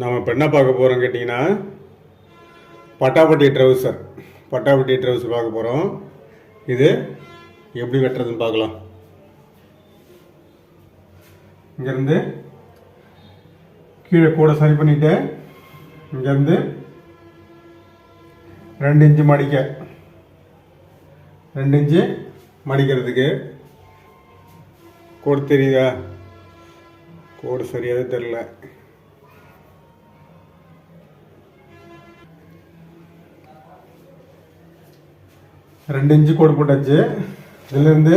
நாம் இப்போ என்ன பார்க்க போகிறோம் கேட்டிங்கன்னா பட்டாப்பட்டி ட்ரௌசர் பட்டாப்பட்டி ட்ரௌசர் பார்க்க போகிறோம் இது எப்படி வெட்டுறதுன்னு பார்க்கலாம். இங்கேருந்து கீழே கூட சரி பண்ணிட்டு இங்கேருந்து ரெண்டு இன்ச்சு மடிக்க. ரெண்டு இன்ச்சு மடிக்கிறதுக்கு. கோடு தெரியுதா? கோடு சரியாக தெரில ரெண்டு இன்ச்சு கோடு போட்டாச்சு. இதுலேருந்து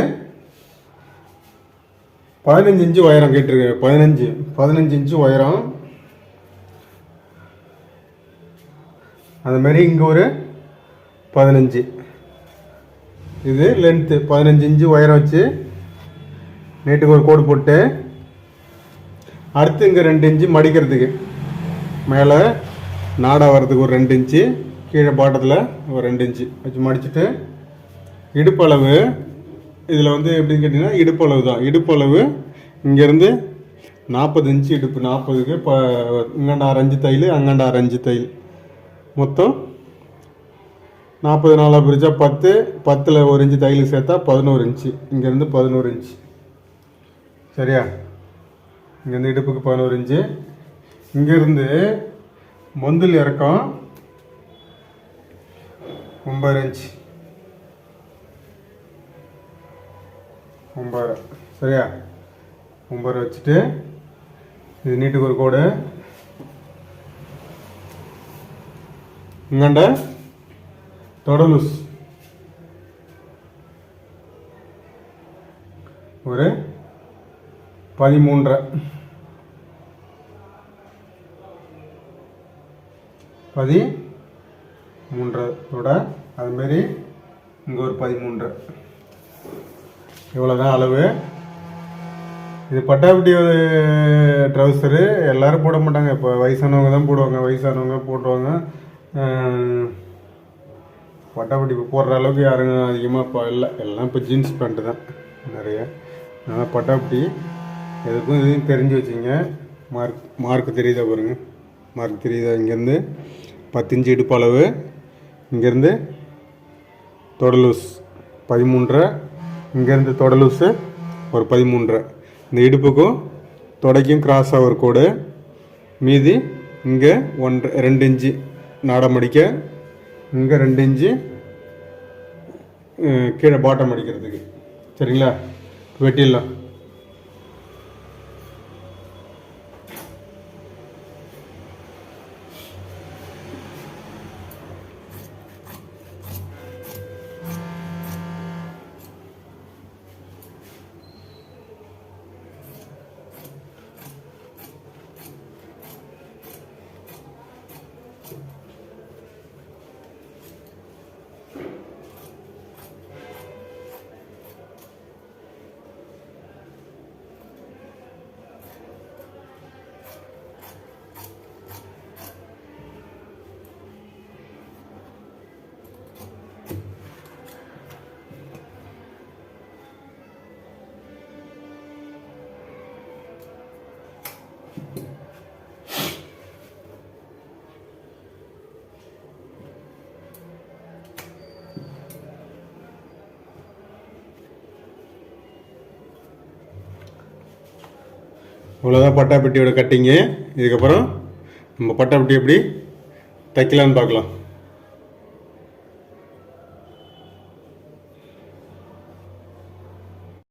பதினஞ்சு இன்ச்சு உயரம் கேட்டிருக்கு. பதினஞ்சு பதினஞ்சு இன்ச்சு உயரம். அதுமாரி இங்கே ஒரு பதினஞ்சு. இது லென்த்து பதினஞ்சு இன்ச்சு உயரம் வச்சு நீட்டுக்கு ஒரு கோடு போட்டு அடுத்து இங்கே ரெண்டு இன்ச்சு மடிக்கிறதுக்கு. மேலே நாடா வர்றதுக்கு ஒரு ரெண்டு இன்ச்சு கீழே பாட்டத்தில் ஒரு ரெண்டு இன்ச்சு வச்சு மடிச்சுட்டு இடுப்பளவு இதில் வந்து எப்படின்னு கேட்டிங்கன்னா இடுப்பளவு தான். இடுப்பளவு இங்கேருந்து நாற்பது இன்ச்சு இடுப்பு. நாற்பதுக்கு இப்போ இங்கண்டா அரைஞ்சு தையல் அங்கண்டா அரைஞ்சு தையல். மொத்தம் நாற்பது நாளாக பிரித்தா பத்து பத்தில் ஒரு இன்ச்சு தையல் சேர்த்தா பதினோரு இன்ச்சு. இங்கேருந்து பதினோரு இன்ச்சு. சரியா? இங்கேருந்து இடுப்புக்கு பதினோரு இன்ச்சு. இங்கேருந்து மந்தில் இறக்கம் ஒம்பது இன்ச்சு. ஒம்பது. சரியா? ஒம்பது வச்சுட்டு இது நீட்டுக்கு ஒரு கோடு. இங்கண்ட தொடலூஸ் ஒரு பதிமூன்றரை. பதி மூன்றோட அதுமாரி இங்கே ஒரு பதிமூன்று இவ்வளோதான் அளவு. இது பட்டாபட்டி ட்ரௌசரு எல்லோரும் போட மாட்டாங்க. இப்போ வயசானவங்க தான் போடுவாங்க. வயசானவங்க போட்டுவாங்க பட்டாபட்டி இப்போ போடுற அளவுக்கு யாரும் அதிகமாக இப்போ இல்லை. எல்லாம் இப்போ ஜீன்ஸ் பேண்ட்டு தான். நிறைய. அதனால் பட்டாபட்டி எதுக்கும் இதையும் தெரிஞ்சு வச்சுங்க. மார்க் மார்க் தெரியுதா பாருங்க. மார்க் தெரியுதா? இங்கேருந்து பத்து இடுப்பளவு இடுப்பு அளவு. இங்கேருந்து தொடலூஸ் பதிமூன்றரை இங்கேருந்து தொடலூசு ஒரு பதிமூன்றரை இந்த இடுப்புக்கும் தொடைக்கும் கிராஸாக ஒரு கோடு. மீதி இங்கே ஒன்று ரெண்டு இன்ச்சு நாடம் அடிக்க இங்கே ரெண்டு இன்ச்சு கீழே பாட்டம் அடிக்கிறதுக்கு. சரிங்களா? வெட்டிடலாம். இவ்வளோதான் பட்டாப்பட்டியோட கட்டிங்கு இதுக்கப்புறம் நம்ம பட்டாப்பட்டி எப்படி தைக்கலான்னு பார்க்கலாம்.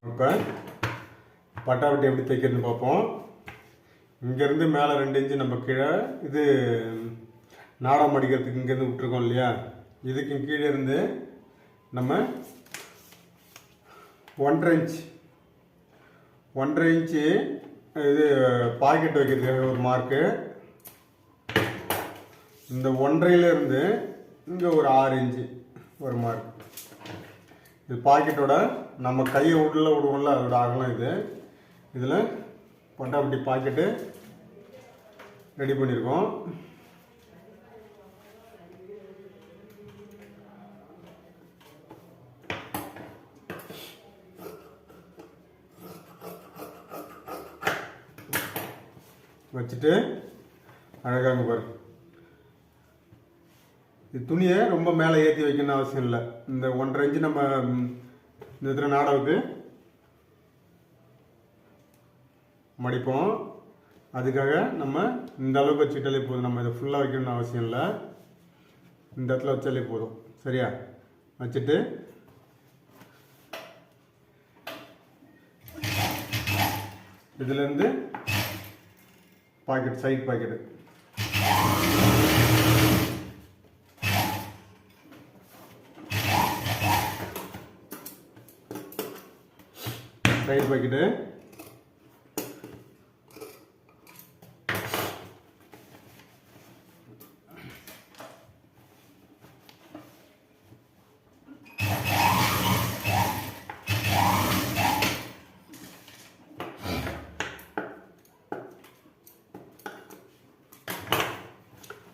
இப்போ பட்டாப்பட்டி எப்படி தைக்கிறதுன்னு பார்ப்போம். இங்கேருந்து மேலே ரெண்டு இன்ச்சு நம்ம கீழே இது நாடம் அடிக்கிறதுக்கு இங்கேருந்து விட்டுருக்கோம் இல்லையா? இதுக்கு கீழே இருந்து நம்ம ஒன்றரை இன்ச் ஒன்றரை இன்ச்சு இது பாக்கெட் வைக்கிறது ஒரு மார்க்கு இந்த ஒன்றையிலேருந்து இங்கே ஒரு ஆறு இன்ச்சு ஒரு மார்க் இது பாக்கெட்டோட நம்ம கையை உள்ள விடுவோம்ல அதோட அகலம் இது. இதில் பட்டாப்பட்டி பாக்கெட்டு ரெடி பண்ணியிருக்கோம் வச்சுட்டு அழகாங்க பாரு. இது துணியை ரொம்ப மேலே ஏற்றி வைக்கணும்னு அவசியம் இல்லை. இந்த ஒன்றரை இன்ச்சு நம்ம இந்த இதில் நாடவுக்கு மடிப்போம். அதுக்காக நம்ம இந்த அளவுக்கு வச்சுக்கிட்டாலே போதும். நம்ம இதை ஃபுல்லாக வைக்கணும்னு அவசியம் இல்லை. இந்த இடத்துல வச்சாலே போதும். சரியா? வச்சுட்டு இதுலேருந்து pocket side pocket side pocket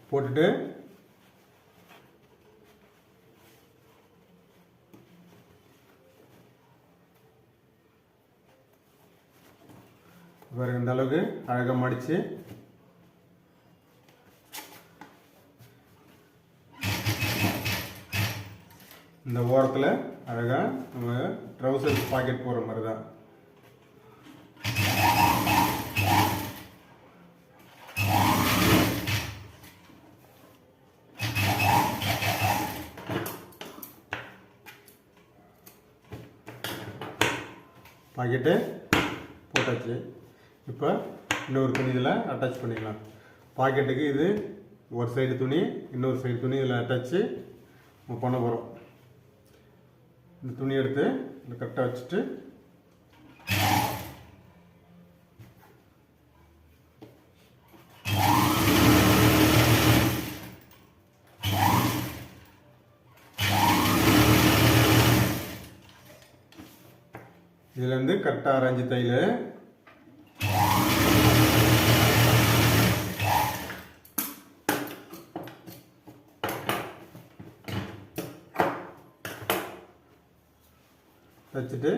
போட்டுட்டு பாருங்க இந்த அளவுக்கு அழகாக மடித்து இந்த ஓரத்தில் அழகாக நம்ம ட்ரௌசர் பாக்கெட் போடுற மாதிரி தான் பாக்கெட்டு போட்டாச்சு. இப்போ இன்னொரு துணி இதில் அட்டாச் பண்ணிக்கலாம். பாக்கெட்டுக்கு இது ஒரு சைடு துணி இன்னொரு சைடு துணி இதில் அட்டாச்சு நம்ம பண்ண போகிறோம் இந்த துணி எடுத்து இந்த கரெக்டாக வச்சுட்டு இதுலேருந்து கரெக்டாக அரைஞ்சு தையல் வச்சுட்டு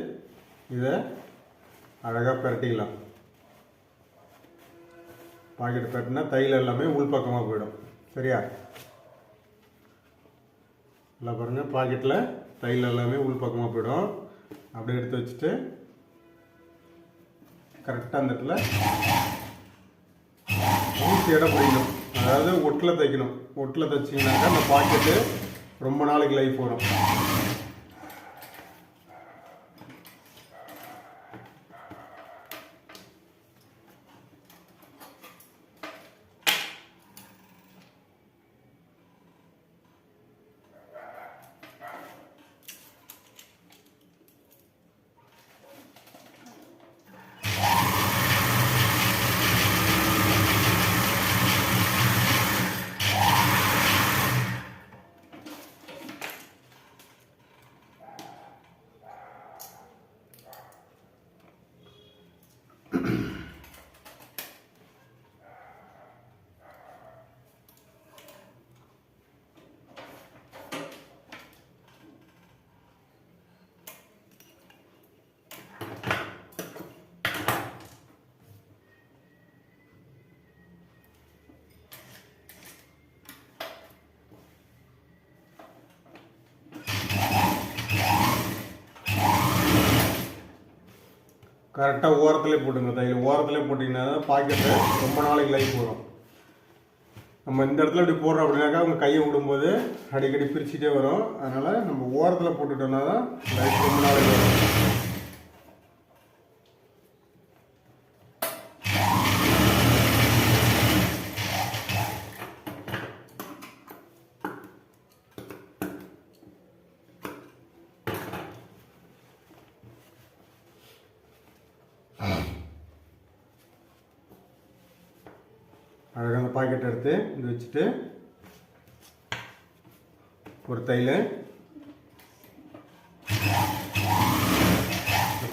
இதை அழகாக பரட்டிக்கலாம். பாக்கெட் பிரட்டினா தையல் எல்லாமே உள்பக்கமாக போயிடும். சரியா? நல்லா பாருங்கள் பாக்கெட்டில் தையல் எல்லாமே உள்பக்கமாக போயிடும். அப்படியே எடுத்து வச்சுட்டு கரெக்டாக அந்த இடத்துல ஊசி இடம் பிடிக்கணும். அதாவது ஒட்டில் தைக்கணும். ஒட்டில் தைச்சிங்கனாக்கா அந்த பாக்கெட்டு ரொம்ப நாளைக்கு லைஃப் வரும். கரெக்டாக ஓரத்துலேயே போட்டுங்க தையல் ஓரத்துலேயே போட்டிங்கன்னா தான் பாக்கெட்டு ரொம்ப நாளைக்கு லைஃப் வரும். நம்ம இந்த இடத்துல இப்படி போடுறோம் அப்படின்னாக்கா அவங்க கையை விடும்போது அடிக்கடி பிரிச்சுட்டே வரும். அதனால் நம்ம ஓரத்தில் போட்டுட்டோம்னா தான் லைஃப் ரொம்ப நாளைக்கு வரும் அழகாக அந்த பாக்கெட் எடுத்து இது வச்சுட்டு ஒரு தையல்.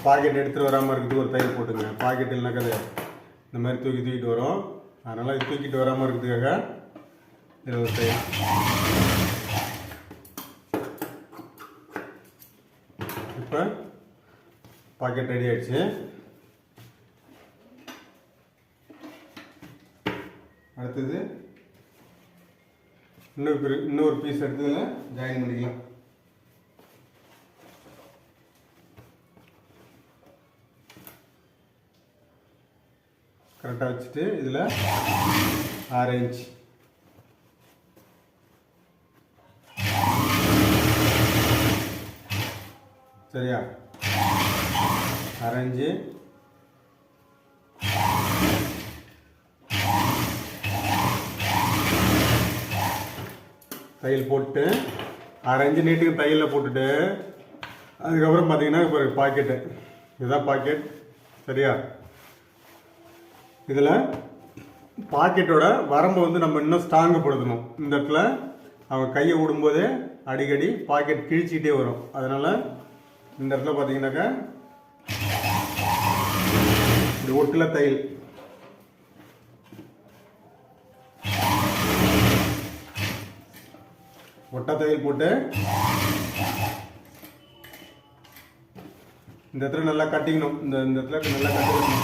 பாக்கெட் எடுத்துகிட்டு வராமல் இருக்குது ஒரு தையல் போட்டுங்க. பாக்கெட் இல்லைனாக்கா அது இந்த மாதிரி தூக்கி தூக்கிட்டு வரும். அதனால் இது தூக்கிட்டு வராமல் இருக்கிறதுக்காக இது ஒரு தையல். இப்போ பாக்கெட் ரெடி ஆயிடுச்சு. அடுத்தது இன்னொரு பிரி- இன்னொரு பீஸ் எடுத்ததுல ஜாயின் பண்ணிக்கலாம். கரெக்டாக வச்சுட்டு இதில் ஆரஞ்சு சரியா? ஆரஞ்சு தையல் போட்டு அரை இன்ச்சு நீட்டுக்கு தையலில் போட்டுட்டு அதுக்கப்புறம் பார்த்தீங்கன்னா இப்போ பாக்கெட்டு இதுதான் பாக்கெட் சரியா? இதில் பாக்கெட்டோட வரம்பை வந்து நம்ம இன்னும் ஸ்ட்ராங்குப்படுத்தணும் இந்த இடத்துல அவங்க கையை விடும்போதே அடிக்கடி பாக்கெட் கிழிச்சிக்கிட்டே வரும். அதனால் இந்த இடத்துல பார்த்தீங்கன்னாக்கா இந்த ஒட்டில் தையல். ஒட்டை தையல் போட்டு இந்த இடத்துல நல்லா கட்டிக்கணும். இந்த இந்த இடத்துல நல்லா கட்டிக்கணும்.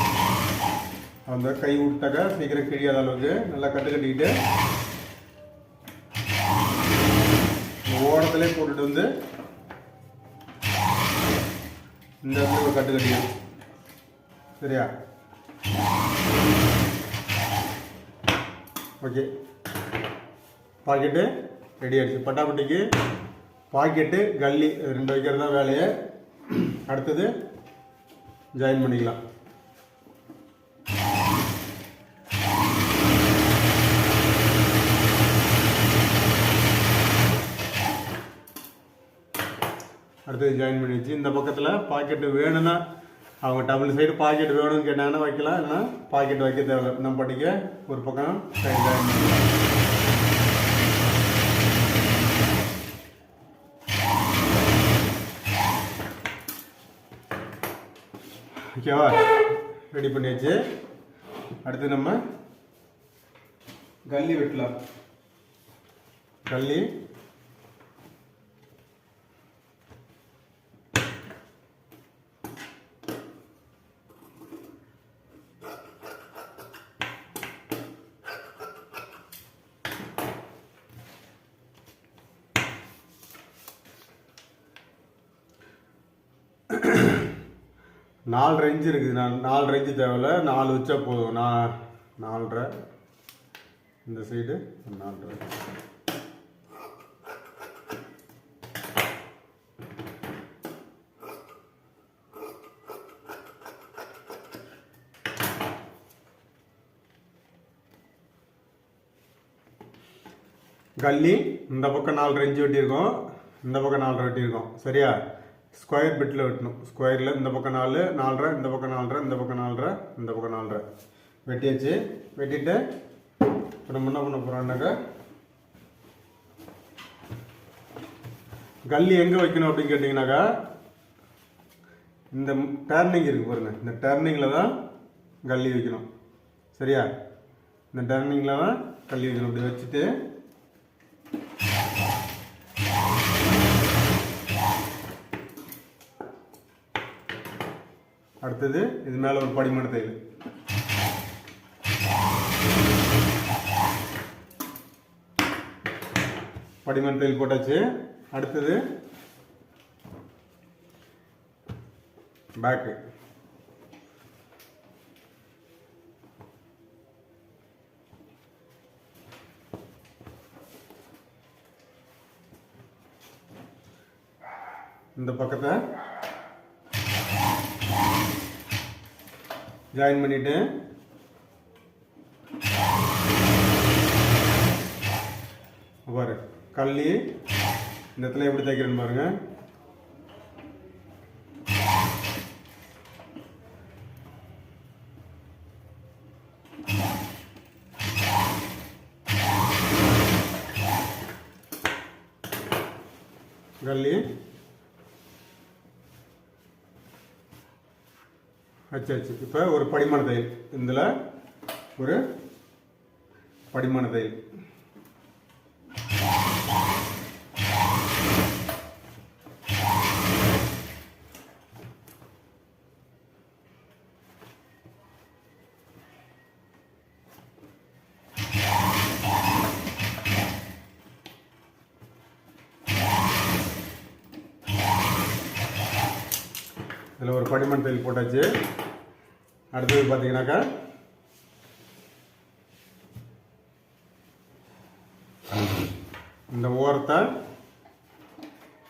அந்த கை விட்டாக்கா சீக்கிரம் கிழியாத அளவுக்கு நல்லா கட்டு கட்டிக்கிட்டு ஓரத்துலேயே போட்டுட்டு வந்து இந்த இடத்துல ஒரு கட்டு கட்டிக்கணும். சரியா? ஓகே. பாக்கெட்டு ரெடி ஆயிடுச்சு. பட்டாப்பட்டிக்கு பாக்கெட்டு கல்லி ரெண்டு வைக்கிறது தான் வேலையை. அடுத்தது ஜாயின் பண்ணிக்கலாம். அடுத்தது ஜாயின் பண்ணி வச்சு இந்த பக்கத்தில் பாக்கெட்டு வேணும்னா அவங்க டபுள் சைடு பாக்கெட் வேணும்னு கேட்டாங்கன்னா வைக்கலாம். இல்லைன்னா பாக்கெட் வைக்க தேவையில்ல. நம்ம படிக்க ஒரு பக்கம் ஜாயின் பண்ணிக்கலாம். ஓகேவா ரெடி பண்ணியாச்சு. அடுத்து நம்ம கல்லி வெட்டலாம். கல்லி? நாலு ரேஞ்சு இருக்குது. நான் நாலு ரேஞ்சு தேவையில்ல. நாலு வச்சா போதும். நான் நாலரை. இந்த சைடு நாலரை. கல்லி இந்த பக்கம் நாலு ரேஞ்சு வெட்டியிருக்கோம். இந்த பக்கம் நாலரை வெட்டியிருக்கோம். சரியா? ஸ்கொயர் பிட்டில் வெட்டணும். ஸ்கொயரில் இந்த பக்கம் நாலு நாலரை இந்த பக்கம் நாலரை இந்த பக்கம் நாலரை இந்த பக்கம் நாலரை. வெட்டியாச்சு. வெட்டிட்டு இப்போ நம்ம என்ன பண்ண போகிறோம்னாக்கா கல்லி எங்கே வைக்கணும் அப்படின்னு கேட்டிங்கனாக்கா இந்த டர்னிங் இருக்கு பாருங்கள் இந்த டர்னிங்கில் தான் கல்லி வைக்கணும். சரியா? இந்த டர்னிங்கில் தான் கல்லி வைக்கணும். அப்படி வச்சுட்டு அடுத்தது இது மேலே ஒரு படிமண தையல் படிமண தையல் போட்டாச்சு. அடுத்தது பேக்கு இந்த பக்கத்தை ஜாயின் பண்ணிட்டேன் பாரு கள்ளி இந்த இடத்துல எப்படி தைக்கிறேன்னு பாருங்கள் வச்சாச்சு இப்போ ஒரு படிமான தையல் இதில் ஒரு படிமான தையல் இதில் ஒரு படிமன் தையல் போட்டாச்சு. அடுத்தது பார்த்தீங்கன்னாக்கா இந்த ஓரத்தை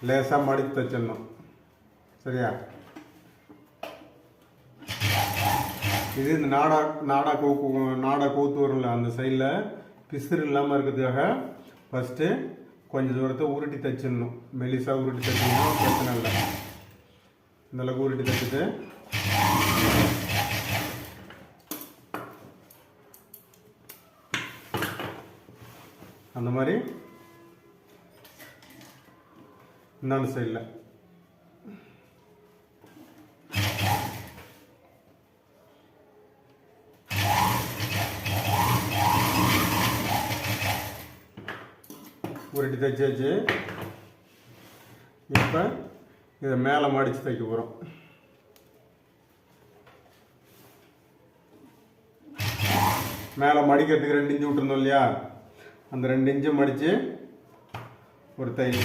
லேசாக மடித்து தைச்சிடணும் சரியா? இது இந்த நாடா நாடா கூக்கு நாடா கூத்து வரும்ல அந்த சைடில் பிசுறு இல்லாமல் இருக்கிறதுக்காக ஃபஸ்ட்டு கொஞ்சம் தூரத்தை உருட்டி தைச்சிடணும். மெலிசாக உருட்டி தைச்சிடணும் பிரச்சனை இல்லை. இந்தளவுக்கு உருட்டி தைச்சிட்டு அந்த மாதிரி. இந்தாண்டு சைடில் உருட்டி தைச்சாச்சு இப்போ இதை மேலே மடித்து தைக்க போகிறோம் மேலே மடிக்கிறதுக்கு ரெண்டு இன்ச்சு விட்டுருந்தோம் இல்லையா? அந்த ரெண்டு இன்ச்சு மடித்து ஒரு தையல்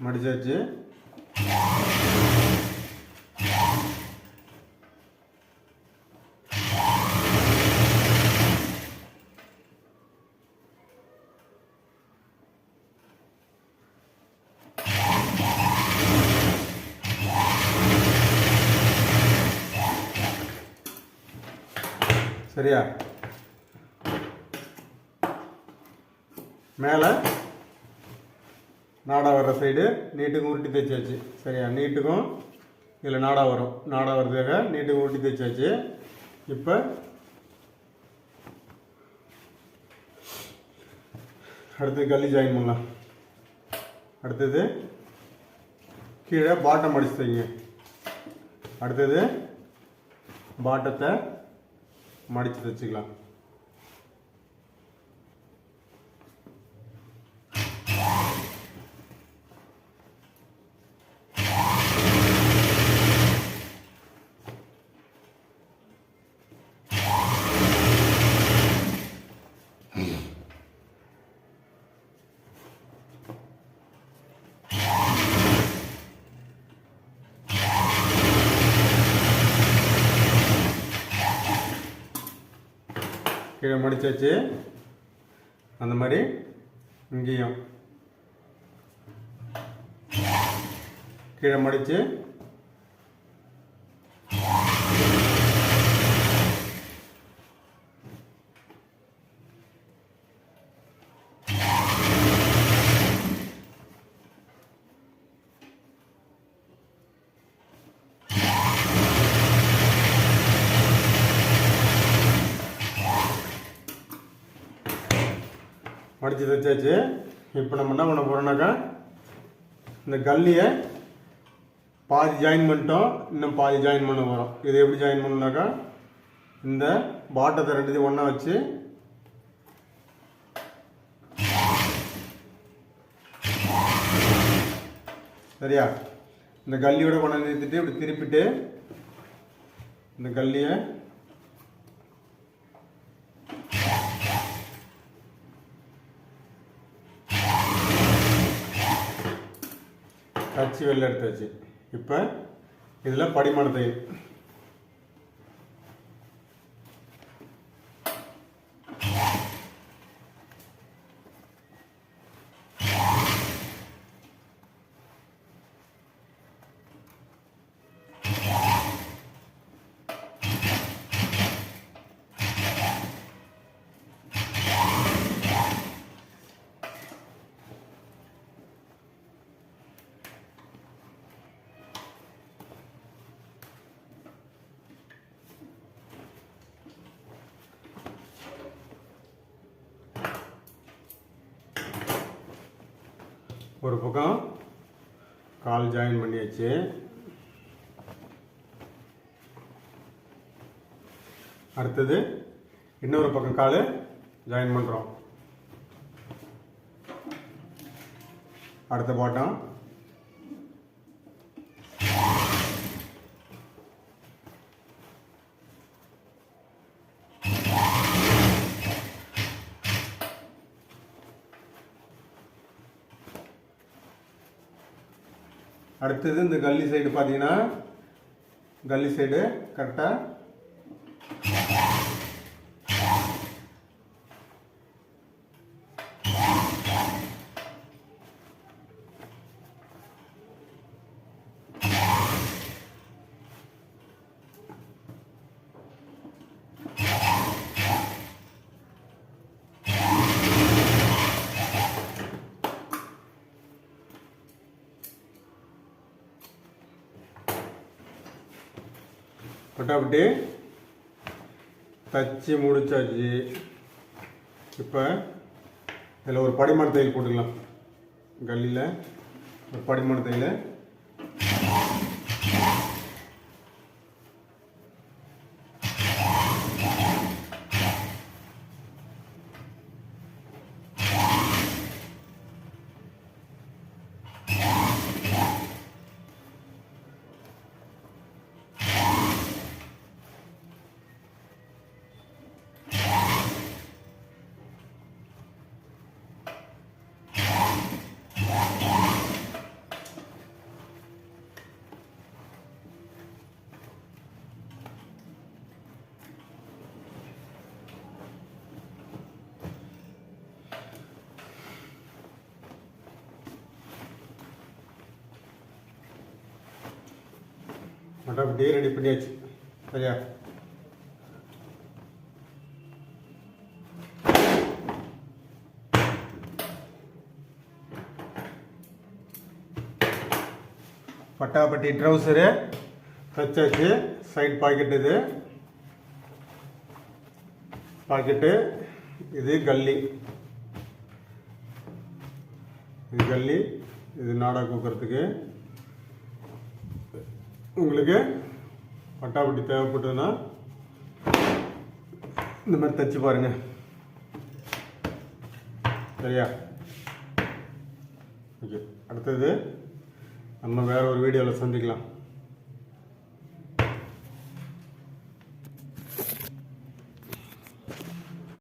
மடிச்சாச்சு சரியா? மேலே நாடா வர்ற சைடு நீட்டுக்கும் உருட்டி தைச்சாச்சு சரியா? நீட்டுக்கும் இதில் நாடா வரும். நாடா வர்றதுக்காக நீட்டுக்கும் உருட்டி தைச்சாச்சு இப்போ அடுத்து கல்லி ஜாயின் பண்ணலாம். அடுத்தது கீழே பாட்டம் அடிச்சு தைங்க அடுத்தது பாட்டத்தை மடித்து தைச்சிக்கலாம் கீழே மடிச்சாச்சு அந்த மாதிரி இங்கேயும் கீழே மடித்து மடித்து தைச்சாச்சு இப்போ நம்ம என்ன பண்ண போகிறோம்னாக்கா இந்த கல்லியை பாதி ஜாயின் பண்ணிட்டோம் இன்னும் பாதி ஜாயின் பண்ண போகிறோம் இது எப்படி ஜாயின் பண்ணாக்கா இந்த பாட்டத்தை ரெண்டுத்தையும் ஒன்றா வச்சு சரியா? இந்த கல்லியோட கொண்டாந்து நிறுத்திட்டு இப்படி திருப்பிட்டு இந்த கல்லியை கச்சி வெளில எடுத்தாச்சு இப்போ இதில் படிமான ஒரு பக்கம் கால் ஜாயின் பண்ணியாச்சு. அடுத்தது இன்னொரு பக்கம் கால் ஜாயின் பண்ணுறோம் அடுத்த பாட்டம் அடுத்தது இந்த கல்லி சைடு பார்த்தீங்கன்னா கல்லி சைடு கரெக்டாக பட்டாபட்டி தச்சு முடிச்சாச்சு. இப்போ இதில் ஒரு படிமான தையல் போட்டுக்கலாம். கல்லியில் ஒரு படிமான தையல் பட்டாபட்டி ரெடி பண்ணியாச்சு. சரியா? பட்டாப்பட்டி ட்ரௌசரு தச்சாச்சு சைடு பாக்கெட் இது. பாக்கெட்டு இது கல்லி இது கல்லி இது நாடா கூக்கிறதுக்கு. உங்களுக்கு பட்டாப்பட்டி தேவைப்பட்டதுன்னா இந்த மாதிரி தச்சு பாருங்க. சரியா? ஓகே அடுத்தது நம்ம வேற ஒரு வீடியோவில் சந்திக்கலாம்.